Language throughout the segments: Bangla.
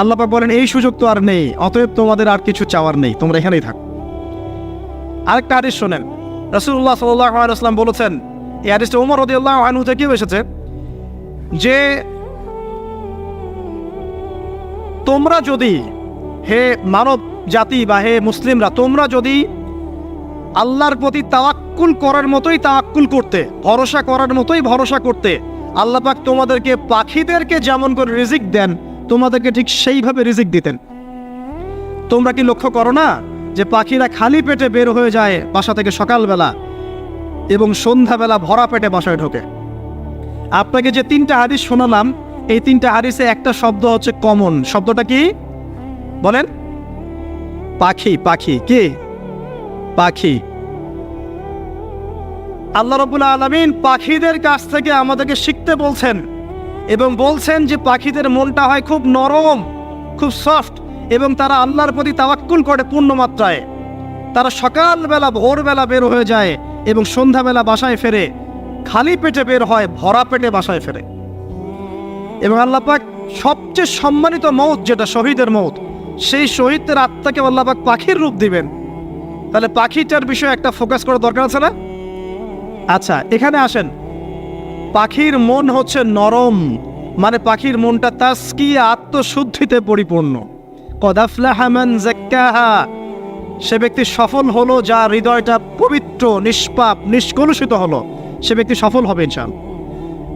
আল্লাহ বলেন, এই সুযোগ তো আর নেই, অতএব তোমাদের আর কিছু চাওয়ার নেই, তোমরা এখানেই থাকো। আরেকটা হাদিস শোনেন। রসুল্লাহ সাল্লাম বলেছেন, এই হাদিসটা উমর রদিউল্লাহ আনহু থেকেও এসেছে যে, তোমরা যদি হে মানব জাতি বা হে মুসলিমরা, তোমরা যদি আল্লাহর প্রতি তাওয়াক্কুল করার মতোই তাওয়াক্কুল করতে, ভরসা করার মতোই ভরসা করতে, আল্লাহ পাক তোমাদেরকে পাখিদেরকে যেমন করে রিজিক দেন তোমাদেরকে ঠিক সেইভাবে রিজিক দিতেন। তোমরা কি লক্ষ্য করো না যে পাখিরা খালি পেটে বের হয়ে যায় বাসা থেকে সকালবেলা এবং সন্ধ্যাবেলা ভরা পেটে বাসায় ঢোকে? আপনাকে যে তিনটা হাদিস শোনালাম, এই তিনটা হাদিসে একটা শব্দ হচ্ছে কমন। শব্দটা কি? বলেন। পাখি পাখি, কি? পাখি। আল্লাহ রবুল্লা আলমিন পাখিদের কাছ থেকে আমাদেরকে শিখতে বলছেন এবং বলছেন যে পাখিদের মনটা হয় খুব নরম, খুব সফট এবং তারা আল্লাহর প্রতি তাওয়াক্কুল করে পূর্ণ মাত্রায় তারা সকালবেলা, ভোরবেলা বের হয়ে যায় এবং সন্ধ্যাবেলা বাসায় ফেরে। খালি পেটে বের হয়, ভরা পেটে বাসায় ফেরে। এবং আল্লাহ পাক সবচেয়ে সম্মানিত মৌত যেটা, শহীদের মৌত, সেই শহীদদের আত্মাকে আল্লাহ পাক পাখির রূপ দিবেন। তাহলে পাখিটার বিষয়ে একটা ফোকাস করার দরকার আছে না? আচ্ছা এখানে আসেন। পাখির মন হচ্ছে নরম মানে পাখির মনটা তাস্কি আত্মশুদ্ধিতে পরিপূর্ণ। কদাফলা হামান জাক্কাহা সে ব্যক্তি সফল হলো যার হৃদয়টা পবিত্র, নিষ্পাপ, নিষ্কলুষিত হলো। সে ব্যক্তি সফল হবে ইনশাল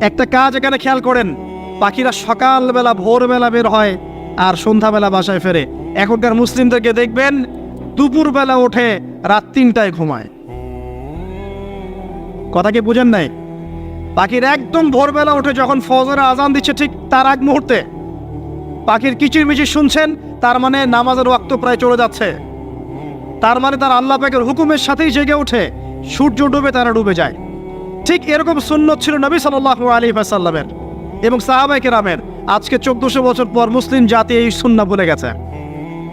একটা কাজ এখানে খেয়াল করেন, পাখিরা সকালবেলা, ভোরবেলা বের হয় আর সন্ধ্যাবেলা বাসায় ফেরে। এখনকার মুসলিমদেরকে দেখবেন, দুপুরবেলা ওঠে রাত তিনটায় ঘুমায়। কথা কি বুঝেন নাই? পাখির একদম ভোরবেলা উঠে যখন ফজরে আজান দিচ্ছে ঠিক তার আগ মুহূর্তে। পাখির কিচির মিচির শুনছেন, তার মানে নামাজের ওয়াক্ত প্রায় চলে যাচ্ছে। তার মানে তার আল্লাহ পাকের হুকুমের সাথেই জেগে ওঠে, সূর্য ডুবে তারা ডুবে যায়। ঠিক এরকম সুন্নত ছিল নবী সাল্লাহ আলী সাল্লামের এবং সাহাবাই কেরামের। আজকে চোদ্দশো বছর পর মুসলিম জাতি এই সুন্না বলে গেছে।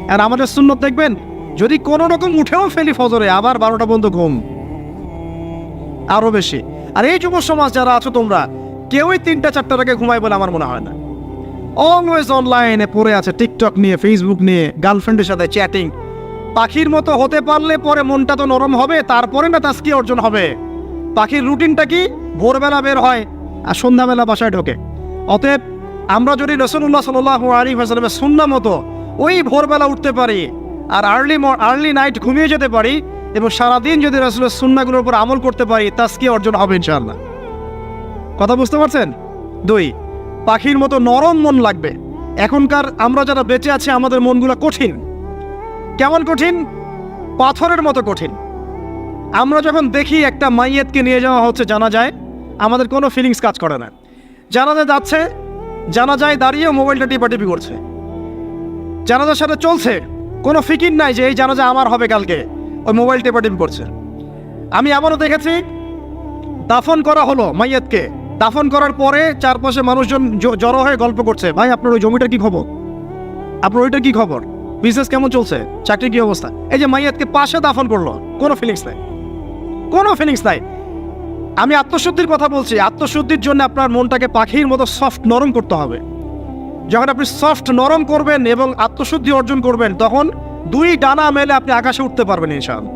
আর আমাদের সুন্নত দেখবেন, যদি কোনো রকম উঠেও ফেলি ফজরে, আবার বারোটা বন্ধু ঘুম। আরও বেশি। আর এই যুব সমাজ যারা আছো তোমরা, কেউই তিনটা চারটার আগে ঘুমায় বলে আমার মনে হয় না। অলওয়েজ অনলাইনে পড়ে আছে টিকটক নিয়ে ফেসবুক নিয়ে গার্লফ্রেন্ডের সাথে চ্যাটিং পাখির মতো হতে পারলে পরে মনটা তো নরম হবে, তারপরে না তাস্কি অর্জন হবে? পাখির রুটিনটা কি? ভোরবেলা বের হয় আর সন্ধ্যাবেলা বাসায় ঢোকে। অতএব আমরা যদি রসুল্লাহ সাল্লাহ আলী হাসলামের সুন্না মতো ওই ভোরবেলা উঠতে পারি আর আর্লি আর্লি নাইট ঘুমিয়ে যেতে পারি এবং সারাদিন যদি রসুলের সুন্নাগুলোর উপর আমল করতে পারি তাস্কি অর্জন হবে ইনশাআল্লাহ। কথা বুঝতে পারছেন? দুই, পাখির মতো নরম মন লাগবে। এখনকার আমরা যারা বেঁচে আছি, আমাদের মনগুলো কঠিন। কেমন কঠিন? পাথরের মতো কঠিন। আমরা যখন দেখি একটা মাইয়েতকে নিয়ে যাওয়া হচ্ছে, জানা যায় আমাদের কোনো ফিলিংস কাজ করে না। জানাজা যাচ্ছে জানা যায় দাঁড়িয়ে মোবাইলটা টিপাটিপি করছে। জানাজার সাথে চলছে, কোনো ফিকির নাই যে এই জানাজা আমার হবে কালকে। ওই মোবাইল টেপাটিপি করছে আমি এমনও দেখেছি, দাফন করা হলো মাইয়াতকে। দাফন করার পরে চারপাশে মানুষজন জড়ো হয়ে গল্প করছে, ভাই, আপনার ওই জমিটার কি খবর? আপনার ওইটা কি খবর? বিজনেস কেমন চলছে? চাকরি কি অবস্থা? এই যে মাইয়াতকে পাশে দাফন করল, কোনো ফিলিংস নাই। কোনো ফিলিংস নাই। আমি আত্মশুদ্ধির কথা বলছি, আত্মশুদ্ধির জন্য আপনার মনটাকে পাখির মতো সফট নরম করতে হবে। যখন আপনি সফট নরম করবেন এবং আত্মশুদ্ধি অর্জন করবেন, তখন দুই ডানা মেলে আপনি আকাশে উঠতে পারবেন ইনশাল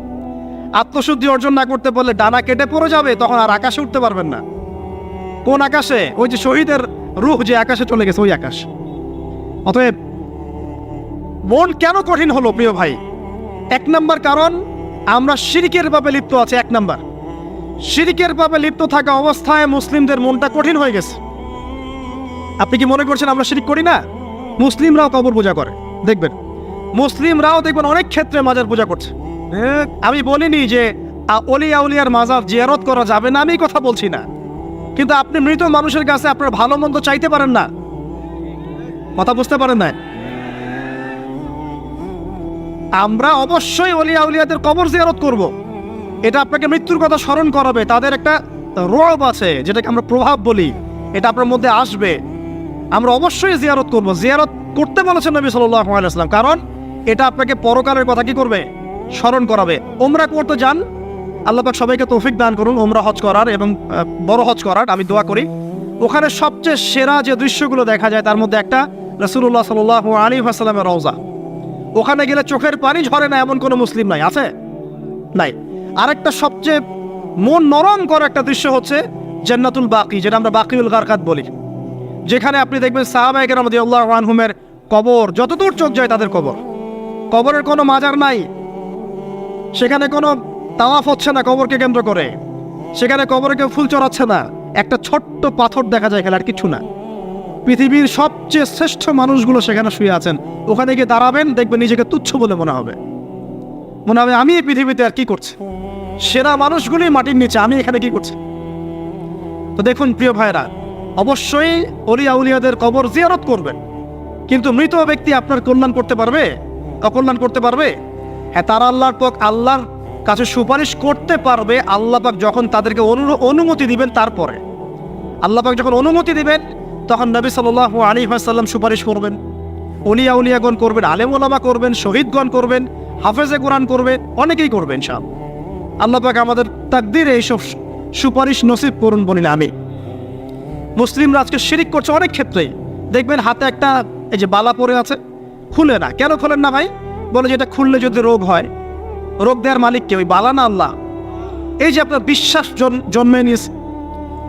আত্মশুদ্ধি অর্জন না করতে পারলে ডানা কেটে পড়ে যাবে, তখন আর আকাশে উঠতে পারবেন না। কোন আকাশে? ওই যে শহীদের রূহ যে আকাশে চলে গেছে, ওই আকাশ। অতএব মন কেন কঠিন হলো, প্রিয় ভাই? এক নম্বর কারণ, আমরা শিরিকের পাপে লিপ্ত আছে, এক নম্বর। শিরিকের পাপে লিপ্ত থাকা অবস্থায় মুসলিমদের মনটা কঠিন হয়ে গেছে। আপনি কি মনে করছেন আমরা শিরিক করি না? মুসলিমরাও কবর পূজা করে। দেখবেন। মুসলিমরাও দেখবেন অনেক ক্ষেত্রে মাজার পূজা করছে। আমি বলিনি যে আ, অলি আউলিয়ার মাজার জিয়ারত করা যাবে না আমি কথা বলছি না। কিন্তু আপনি মৃত মানুষের কাছে আপনার ভালো মন্দ চাইতে পারেন না। কথা বুঝতে পারেন না আমরা অবশ্যই অলি আউলিয়াদের কবর জিয়ারত করব। এটা আপনাকে মৃত্যুর কথা স্মরণ করাবে। তাদের একটা রব আছে যেটাকে আমরা প্রভাব বলি। এটা আপনার মধ্যে আসবে। আমরা অবশ্যই জিয়ারত করব। জিয়ারত করতে বলেছেন নবী আলাইসলাম কারণ এটা আপনাকে পরকালের কথা কি করবে? স্মরণ করাবে। ওমরা করতে যান। আল্লাহ পাক সবাইকে তৌফিক দান করুন ওমরা হজ করার এবং বড় হজ করার, আমি দোয়া করি। ওখানে সবচেয়ে সেরা যে দৃশ্যগুলো দেখা যায়, তার মধ্যে একটা রসুল্লাহ সাল আলী আসালামের রওজা। ওখানে গেলে চোখের পানি ঝরে না, এমন কোনো মুসলিম নাই, আছে? নাই। আরেকটা সবচেয়ে মন নরম করা একটা দৃশ্য হচ্ছে জান্নাতুল বাকি, যেটা আমরা বাকিউল গারকাত বলি। যেখানে আপনি দেখবেন সাহাবাহিক রহমদি আল্লাহ আনহুমের কবর, যতদূর চোখ যায় তাদের কবর। কবরের কোনো মাজার নাই। সেখানে কোনো তাওয়াফ হচ্ছে না কবরকে কেন্দ্র করে। সেখানে কবরে কেউ ফুল চড়াচ্ছে না। একটা ছোট্ট পাথর দেখা যায় এখানে আর কিছু না। পৃথিবীর সবচেয়ে শ্রেষ্ঠ মানুষগুলো সেখানে শুয়ে আছেন। ওখানে গিয়ে দাঁড়াবেন, দেখবেন নিজেকে তুচ্ছ বলে মনে হবে। মনে হবে, আমি এই পৃথিবীতে আর কি করছি? সেরা মানুষগুলি মাটির নিচে, আমি এখানে কি করছি? তো দেখুন, প্রিয় ভাইরা অবশ্যই অলি উলিয়াদের কবর জিয়ারত করবেন। কিন্তু মৃত ব্যক্তি আপনার কল্যাণ করতে পারবে? অকল্যাণ করতে পারবে? হ্যাঁ তারা আল্লাহর পক আল্লাহর কাছে সুপারিশ করতে পারবে, আল্লাহ পাক যখন তাদেরকে অনুমতি দিবেন তারপরে। আল্লাহ পাক যখন অনুমতি দিবেন, তখন নবী সাল্লাহ আলী সাল্লাম সুপারিশ করবেন। অলিয়া উলিয়াগণ করবেন, আলেম ওলামা করবেন, শহীদগণ করবেন, হাফেজে কোরআন করবেন, অনেকেই করবেন সব আল্লাহ পাক আমাদের তাকদিরে এইসব সুপারিশ নসিব করুন বলিলে আমি মুসলিমরা আজকে শিরিক করছে অনেক ক্ষেত্রেই। দেখবেন হাতে একটা, এই যে বালা পরে আছে খুলে না। কেন খোলেন না ভাই? বলে যে এটা খুললে যদি রোগ হয়, রোগ দেওয়ার মালিক কে? ওই বালা না আল্লাহ? এই যে আপনার বিশ্বাস জন্মে নিয়েছে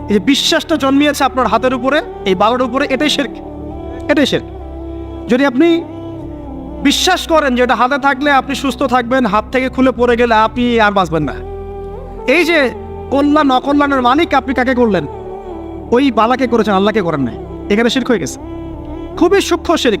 এই যে বিশ্বাসটা জন্মিয়েছে আপনার হাতের উপরে, এই বালার উপরে, এটাই শেরক। এটাই শেরক। যদি আপনি বিশ্বাস করেন যে এটা হাতে থাকলে আপনি সুস্থ থাকবেন, হাত থেকে খুলে পড়ে গেলে আপনি আর বাঁচবেন না। এই যে কল্যাণ, অকল্যাণের মালিক আপনি কাকে করলেন? ওই বালাকে করেছেন, আল্লাহকে করেন নাই। এখানে শির্ক হয়ে গেছে। খুবই সূক্ষ্ম শিরিক।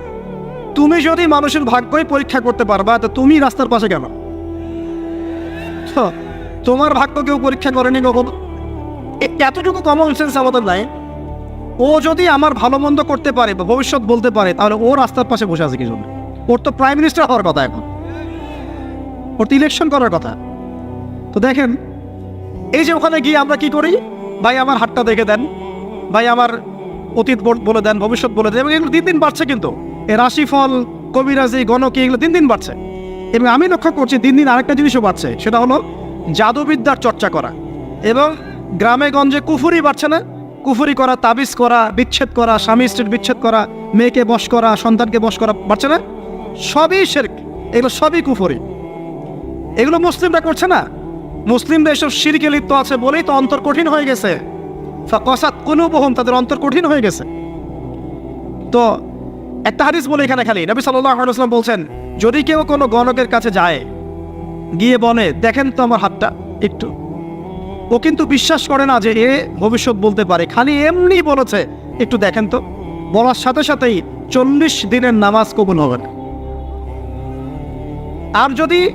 তুমি যদি মানুষের ভাগ্যই পরীক্ষা করতে পারবা, তো তুমি রাস্তার পাশে কেন? তোমার ভাগ্য কেউ পরীক্ষা করেনি কখনো এতটুকু কমন সেন্স আমাদের নাই। ও যদি আমার ভালো মন্দ করতে পারে বা ভবিষ্যৎ বলতে পারে, তাহলে ও রাস্তার পাশে বসে আছে কি জন্য? ওর তো প্রাইম মিনিস্টার হওয়ার কথা এখন। ওর তো ইলেকশন করার কথা। তো দেখেন, এই যে ওখানে গিয়ে আমরা কি করি? ভাই, আমার হাতটা দেখে দেন। ভাই, আমার অতীত বল- দেন, ভবিষ্যৎ বলে দেন, এবং দিন দিন বাড়ছে কিন্তু। এই রাশিফল, কবিরাজি, গণকি এগুলো দিন দিন বাড়ছে। এবং আমি লক্ষ্য করছি দিন দিন আরেকটা জিনিসও বাড়ছে, সেটা হলো জাদুবিদ্যার চর্চা করা। এবং গ্রামে গঞ্জে কুফুরি বাড়ছে না। কুফুরি করা, তাবিজ করা, বিচ্ছেদ করা, স্বামী স্ত্রীর বিচ্ছেদ করা, মেয়েকে বশ করা, সন্তানকে বশ করা বাড়ছে না। সবই শেরক, এগুলো সবই কুফুরি। এগুলো মুসলিমরা করছে না। মুসলিমরা এসব শিরকে লিপ্ত আছে বলেই তো অন্তর কঠিন হয়ে গেছে। কসাত কোনো বহম তাদের অন্তর কঠিন হয়ে গেছে। তো একটা হাদিস বলে এখানে খালি। নবী সাল্লাম বলছেন, যদি কেউ কোনো গণকের কাছে যায়, গিয়ে বলে, দেখেন তো আমার হাতটা একটু। ও কিন্তু বিশ্বাস করে না যে এ ভবিষ্যৎ বলতে পারে। খালি এমনি বলেছে, একটু দেখেন তো। বলার সাথে সাথেই চল্লিশ দিনের নামাজ কবুল হবে। না আর যদি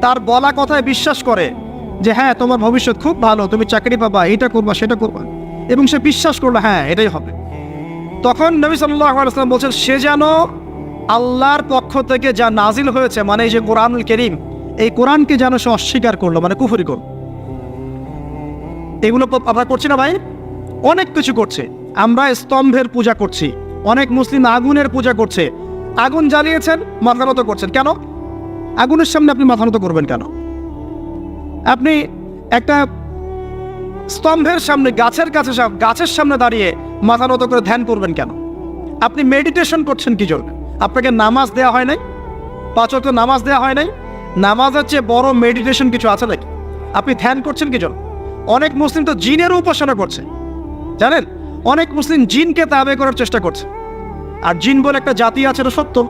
তার বলা কথায় বিশ্বাস করে যে হ্যাঁ তোমার ভবিষ্যৎ খুব ভালো, তুমি চাকরি পাবা, এটা করবা, সেটা করবা, এবং সে বিশ্বাস করল হ্যাঁ এটাই হবে। তখন নবী সাল্লাহ বলছেন, সে যেন আল্লাহর পক্ষ থেকে যা নাজিল হয়েছে মানে এই যে কোরআনুল করিম, এই কোরআনকে যেন সে অস্বীকার করল মানে কুফরি করল। এগুলো আমরা করছি না ভাই, অনেক কিছু করছে। আমরা স্তম্ভের পূজা করছি, অনেক মুসলিম আগুনের পূজা করছে। আগুন জ্বালিয়েছেন, মাথা নত করছেন। কেন? আগুনের সামনে আপনি মাথা নত করবেন কেন? আপনি একটা স্তম্ভের সামনে, গাছের কাছে গাছের সামনে দাঁড়িয়ে মাথা নত করে ধ্যান করবেন কেন? আপনি মেডিটেশন করছেন কি জন্য? আপনাকে নামাজ দেওয়া হয় নাই? পাঁচ ওয়াক্ত নামাজ দেওয়া হয় নাই? নামাজের চেয়ে বড় মেডিটেশন কিছু আছে নাকি? আপনি ধ্যান করছেন কি জন্য? অনেক মুসলিম তো জিনেরও উপাসনা করছে। জানেন? অনেক মুসলিম জিনকে তাবে করার চেষ্টা করছে। আর জিন বলে একটা জাতি আছে, এটা সত্য।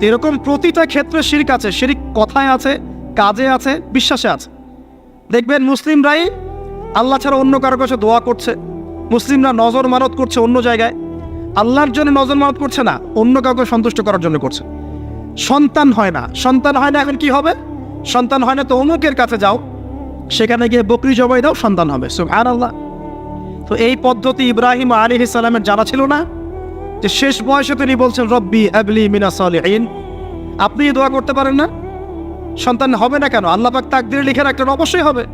এরকম প্রতিটা ক্ষেত্রে শিরিক আছে। শিরিক কথায় আছে, কাজে আছে, বিশ্বাসে আছে। দেখবেন মুসলিমরাই আল্লাহ ছাড়া অন্য কারও কাছে দোয়া করছে। মুসলিমরা নজর মানত করছে অন্য জায়গায়। আল্লাহর জন্য নজর মানত করছে না, অন্য কাউকে সন্তুষ্ট করার জন্য করছে। সন্তান হয় না। সন্তান হয় না এখন কি হবে? সন্তান হয় না তো অমুকের কাছে যাও। সেখানে গিয়ে বকরি জবাই দাও, সন্তান হবে। সুবহান আল্লাহ তো এই পদ্ধতি ইব্রাহিম আলী ইসালামের জানা ছিল না? যে শেষ বয়সে তিনি বলছেন, রব্বি হ্যাবলি মিনা সালিহিন। আপনি দোয়া করতে পারেন না? সন্তান হবে না কেন? আল্লাহ পাক তাকদিরে লিখে রাখলেন, অবশ্যই হবে।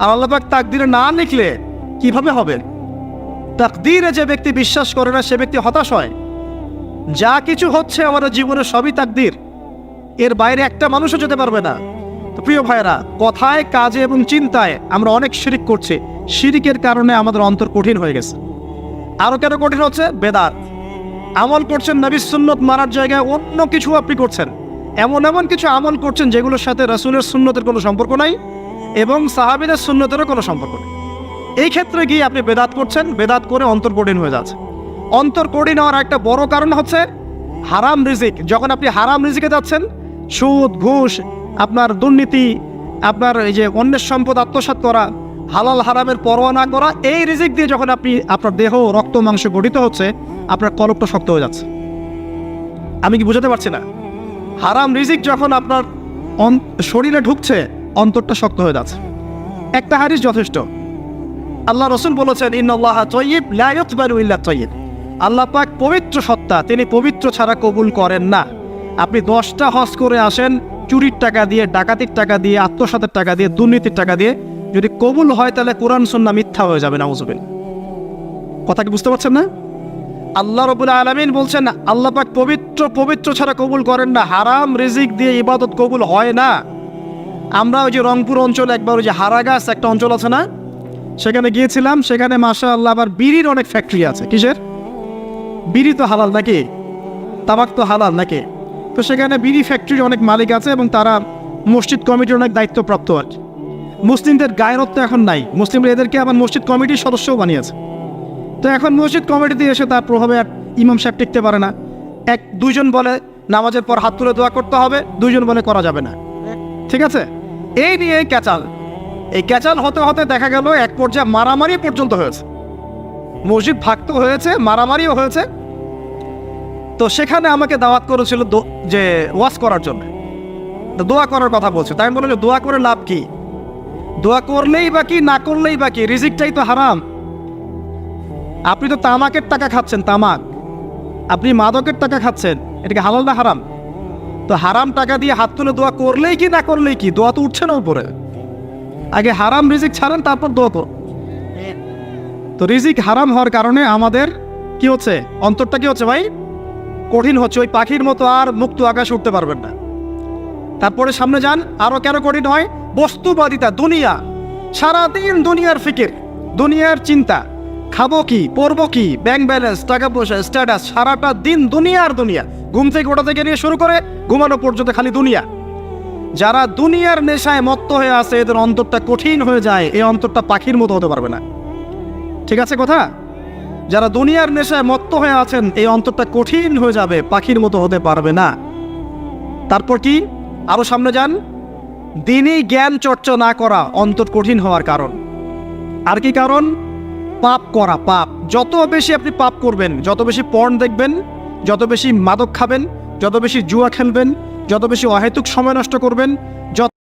আর আল্লাহ পাক তাকদিরে না লিখলে কীভাবে হবে? তাকদিরে যে ব্যক্তি বিশ্বাস করে না, সে ব্যক্তি হতাশ হয়। যা কিছু হচ্ছে আমাদের জীবনে সবই তাকদির। এর বাইরে একটা মানুষও যেতে পারবে না। তো প্রিয় ভাইরা কথায়, কাজে এবং চিন্তায় আমরা অনেক শিরিক করছি। শিরিকের কারণে আমাদের অন্তর কঠিন হয়ে গেছে। আরও কেন কঠিন হচ্ছে? বেদাত। আমল করছেন নবী সুন্নত মারার জায়গায় অন্য কিছু আপনি করছেন। এমন এমন কিছু আমল করছেন যেগুলোর সাথে রাসূলের সুন্নতের কোনো সম্পর্ক নাই এবং সাহাবিদের সুন্নতেরও কোনো সম্পর্ক নেই। এই ক্ষেত্রে গিয়ে আপনি বেদাত করছেন, বেদাত করে অন্তর কঠিন হয়ে যাচ্ছে অন্তর কঠিন হওয়ার একটা বড় কারণ হচ্ছে হারাম রিজিক। যখন আপনি হারাম রিজিকে যাচ্ছেন, সুদ, ঘুষ, আপনার দুর্নীতি, আপনার এই যে অন্যের সম্পদ আত্মসাৎ করা, হালাল হারামের পরোয়া না করা, এই রিজিক দিয়ে যখন আপনি, আপনার দেহ, রক্ত, মাংস গঠিত হচ্ছে, আপনার কলপটা শক্ত হয়ে যাচ্ছে। আমি কি বুঝাতে পারছি না? হারাম রিজিক যখন আপনার শরীরে ঢুকছে, অন্তরটা শক্ত হয়ে যাচ্ছে। একটা হারিস যথেষ্ট। আল্লাহ রসুল বলেছেন ইন্নআল্লাহ তৈব লাইকবারু ইল্লা তৈব আল্লাহ পাক পবিত্র সত্তা, তিনি পবিত্র ছাড়া কবুল করেন না। আপনি দশটা হজ করে আসেন, চুরির টাকা দিয়ে, ডাকাতির টাকা দিয়ে, আত্মসাতের টাকা দিয়ে, দুর্নীতির টাকা দিয়ে, যদি কবুল হয় তাহলে কোরআন, সন্না মিথ্যা হয়ে যাবে নাউজুবিন কথা কি বুঝতে পারছেন না? আল্লাহ রবুল আলমিন বলছেন, আল্লাহ পাক পবিত্র পবিত্র ছাড়া কবুল করেন না। হারাম রিজিক দিয়ে ইবাদত কবুল হয় না। আমরা ওই যে রংপুর অঞ্চলে একবার ওই যে হারাগাছ একটা অঞ্চল আছে না? সেখানে গিয়েছিলাম, সেখানে মাসা আল্লাহ আবার বিড়ির অনেক ফ্যাক্টরি আছে। কিসের? বিড়ি তো হালাল নাকি? তামাক তো হালাল নাকি? তো সেখানে বিড়ি ফ্যাক্টরির অনেক মালিক আছে এবং তারা মসজিদ কমিটির অনেক দায়িত্বপ্রাপ্ত আর। মুসলিমদের গায়রত্ব এখন নাই। মুসলিমরা এদেরকে আবার মসজিদ কমিটির সদস্যও বানিয়েছে। তো এখন মসজিদ কমিটিতে এসে তার প্রভাবে আর ইমাম সাহেব টিকতে পারে না। এক, দুইজন বলে নামাজের পর হাত তুলে দোয়া করতে হবে, দুইজন বলে করা যাবে না। ঠিক আছে? এই নিয়ে ক্যাচাল। এই ক্যাচাল হতে হতে দেখা গেল এক পর্যায়ে মারামারি পর্যন্ত হয়েছে। মসজিদ ভাগত হয়েছে, মারামারিও হয়েছে। তো সেখানে আমাকে দাওয়াত করেছিল যে ওয়াশ করার জন্য। তো দোয়া করার কথা বলছে। তাই আমি বললাম যে দোয়া করে লাভ কি? দোয়া করলেই বা কি, না করলেই বা কি, রিজিকটাই তো হারাম। আপনি তো তামাকের টাকা খাচ্ছেন, তামাক। আপনি মাদকের টাকা খাচ্ছেন, এটাকে হালাল না হারাম? তো হারাম টাকা দিয়ে হাত তুলে দোয়া করলেই কি, না করলেই কি? দোয়া তো উঠছে না উপরে। আগে হারাম রিজিক ছাড়েন, তারপর দোয়া কর তো রিজিক হারাম হওয়ার কারণে আমাদের কি হচ্ছে? অন্তরটা কি হচ্ছে ভাই? কঠিন হচ্ছে, ওই পাখির মতো আর মুক্ত আকাশে উঠতে পারবেন না। তারপরে সামনে যান, আরও কেন কঠিন হয়? বস্তুবাদিতা, দুনিয়া। সারাদিন দুনিয়ার ফিকির, দুনিয়ার চিন্তা। খাব কি, পরবো কি? ব্যাংক ব্যালেন্স, টাকা পয়সা, স্ট্যাটাস, সারাটা দিন দুনিয়ার দুনিয়া। ঘুম থেকে ওটা থেকে নিয়ে শুরু করে ঘুমানো পর্যন্ত খালি দুনিয়া। যারা দুনিয়ার নেশায় মত্ত হয়ে আছে, এদের অন্তরটা কঠিন হয়ে যায়। এই অন্তরটা পাখির মতো হতে পারবে না। ঠিক আছে কথা? যারা দুনিয়ার নেশায় মত্ত হয়ে আছেন, এই অন্তরটা কঠিন হয়ে যাবে, পাখির মতো হতে পারবে না। তারপর কি? আরও সামনে যান। দিনই জ্ঞান চর্চা না করা অন্তর কঠিন হওয়ার কারণ। আর কি কারণ? পাপ করা, পাপ। যত বেশি আপনি পাপ করবেন, যত বেশি পর্ন দেখবেন, যত বেশি মাদক খাবেন, যত বেশি জুয়া খেলবেন যত বেশি অহেতুক সময় নষ্ট করবেন